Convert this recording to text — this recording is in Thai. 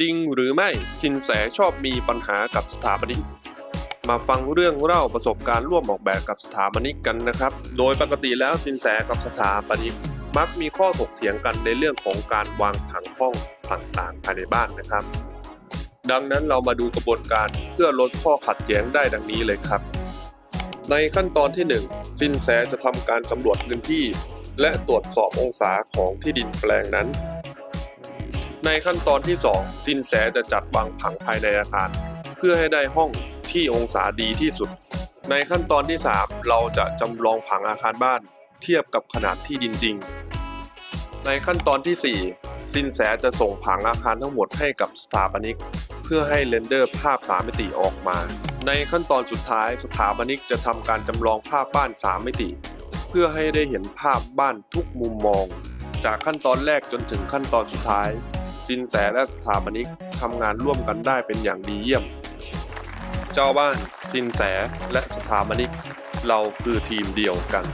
จริงหรือไม่สินแสชอบมีปัญหากับสถาปนิกมาฟังเรื่องเล่าประสบการณ์ร่วมออกแบบกับสถาปนิกกันนะครับ โดยปกติแล้วสินแสกับสถาปนิกมักมีข้อถกเถียงกันในเรื่องของการวางผังห้องต่างๆภายในบ้านนะครับ ดังนั้นเรามาดูกระบวนการเพื่อลดข้อขัดแย้งได้ดังนี้เลยครับ ในขั้นตอนที่ 1 สินแสจะทำการสำรวจพื้นที่ และตรวจสอบองศาของที่ดินแปลงนั้น ในขั้นตอนที่ 2 สินแสจะจัดวางผังภายในอาคาร เพื่อให้ได้ห้องที่องศาดีที่สุด ในขั้นตอนที่ 3 เราจะจำลองผังอาคารบ้าน เทียบกับขนาดที่ดินจริง ในขั้นตอนที่ 4 สินแสจะส่งผังอาคารทั้งหมดให้กับสถาปนิก เพื่อให้เรนเดอร์ภาพ3มิติออกมา ในขั้นตอนสุดท้ายสถาปนิกจะทำการจำลองภาพบ้าน 3 มิติ เพื่อให้ได้เห็นภาพบ้านทุกมุมมอง จากขั้นตอนแรกจนถึงขั้นตอนสุดท้าย สินแสและสถาปนิกทำงานร่วมกันได้เป็นอย่างดีเยี่ยม เจ้าบ้าน สินแสและสถาปนิก เราคือทีมเดียวกัน